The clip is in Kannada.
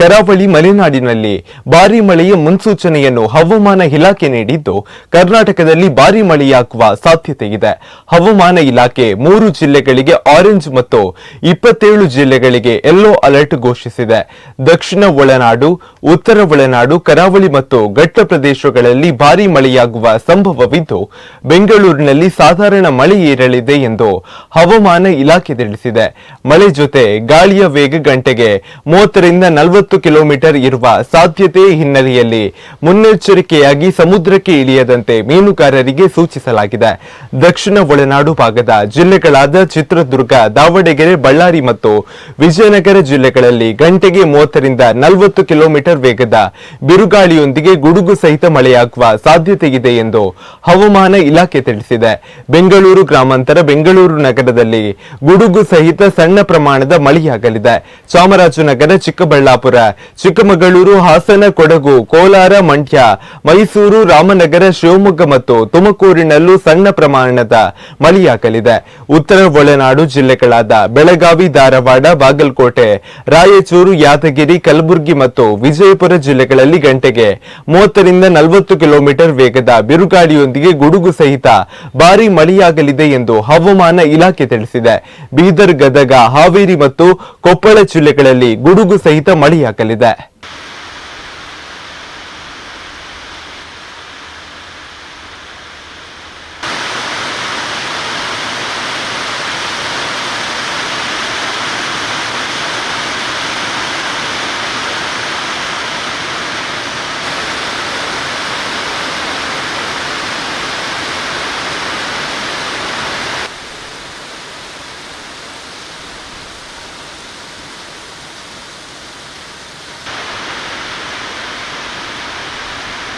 ಕರಾವಳಿ ಮಲೆನಾಡಿನಲ್ಲಿ ಭಾರೀ ಮಳೆಯ ಮುನ್ಸೂಚನೆಯನ್ನು ಹವಾಮಾನ ಇಲಾಖೆ ನೀಡಿದ್ದು, ಕರ್ನಾಟಕದಲ್ಲಿ ಭಾರೀ ಮಳೆಯಾಗುವ ಸಾಧ್ಯತೆ ಇದೆ. ಹವಾಮಾನ ಇಲಾಖೆ ಮೂರು ಜಿಲ್ಲೆಗಳಿಗೆ ಆರೆಂಜ್ ಮತ್ತು ಇಪ್ಪತ್ತೇಳು ಜಿಲ್ಲೆಗಳಿಗೆ ಯೆಲ್ಲೋ ಅಲರ್ಟ್ ಘೋಷಿಸಿದೆ. ದಕ್ಷಿಣ ಒಳನಾಡು, ಉತ್ತರ ಒಳನಾಡು, ಕರಾವಳಿ ಮತ್ತು ಘಟ್ಟ ಪ್ರದೇಶಗಳಲ್ಲಿ ಭಾರೀ ಮಳೆಯಾಗುವ ಸಂಭವವಿದ್ದು, ಬೆಂಗಳೂರಿನಲ್ಲಿ ಸಾಧಾರಣ ಮಳೆ ಏರಲಿದೆ ಎಂದು ಹವಾಮಾನ ಇಲಾಖೆ ತಿಳಿಸಿದೆ. ಮಳೆ ಜೊತೆ ಗಾಳಿಯ ವೇಗ ಗಂಟೆಗೆ ಮೂವತ್ತರಿಂದ ನಲವತ್ತು ಕಿಲೋಮೀಟರ್ ಇರುವ ಸಾಧ್ಯತೆ ಹಿನ್ನೆಲೆಯಲ್ಲಿ ಮುನ್ನೆಚ್ಚರಿಕೆಯಾಗಿ ಸಮುದ್ರಕ್ಕೆ ಇಳಿಯದಂತೆ ಮೀನುಗಾರರಿಗೆ ಸೂಚಿಸಲಾಗಿದೆ. ದಕ್ಷಿಣ ಒಳನಾಡು ಭಾಗದ ಜಿಲ್ಲೆಗಳಾದ ಚಿತ್ರದುರ್ಗ, ದಾವಣಗೆರೆ, ಬಳ್ಳಾರಿ ಮತ್ತು ವಿಜಯನಗರ ಜಿಲ್ಲೆಗಳಲ್ಲಿ ಗಂಟೆಗೆ ಮೂವತ್ತರಿಂದ ನಲವತ್ತು ಕಿಲೋಮೀಟರ್ ವೇಗದ ಬಿರುಗಾಳಿಯೊಂದಿಗೆ ಗುಡುಗು ಸಹಿತ ಮಳೆಯಾಗುವ ಸಾಧ್ಯತೆ ಇದೆ ಎಂದು ಹವಾಮಾನ ಇಲಾಖೆ ತಿಳಿಸಿದೆ. ಬೆಂಗಳೂರು ಗ್ರಾಮಾಂತರ ಬೆಂಗಳೂರು ನಗರದಲ್ಲಿ ಗುಡುಗು ಸಹಿತ ಸಣ್ಣ ಪ್ರಮಾಣದ ಮಳೆಯಾಗಲಿದೆ. ಚಾಮರಾಜನಗರ, ಚಿಕ್ಕಬಳ್ಳಾಪುರ ಚಿಕ್ಕಮಗಳೂರು ಹಾಸನ, ಕೊಡಗು, ಕೋಲಾರ, ಮಂಡ್ಯ, ಮೈಸೂರು, ರಾಮನಗರ, ಶಿವಮೊಗ್ಗ ಮತ್ತು ತುಮಕೂರಿನಲ್ಲೂ ಸಣ್ಣ ಪ್ರಮಾಣದ ಮಳೆಯಾಗಲಿದೆ. ಉತ್ತರ ಒಳನಾಡು ಜಿಲ್ಲೆಗಳಾದ ಬೆಳಗಾವಿ, ಧಾರವಾಡ, ಬಾಗಲಕೋಟೆ, ರಾಯಚೂರು, ಯಾದಗಿರಿ, ಕಲಬುರಗಿ ಮತ್ತು ವಿಜಯಪುರ ಜಿಲ್ಲೆಗಳಲ್ಲಿ ಗಂಟೆಗೆ ಮೂವತ್ತರಿಂದ ನಲವತ್ತು ಕಿಲೋಮೀಟರ್ ವೇಗದ ಬಿರುಗಾಳಿಯೊಂದಿಗೆ ಗುಡುಗು ಸಹಿತ ಭಾರೀ ಮಳೆಯಾಗಲಿದೆ ಎಂದು ಹವಾಮಾನ ಇಲಾಖೆ ತಿಳಿಸಿದೆ. ಬೀದರ್, ಗದಗ, ಹಾವೇರಿ ಮತ್ತು ಕೊಪ್ಪಳ ಜಿಲ್ಲೆಗಳಲ್ಲಿ ಗುಡುಗು ಸಹಿತ ಮಳೆಯಾಗಲಿದೆ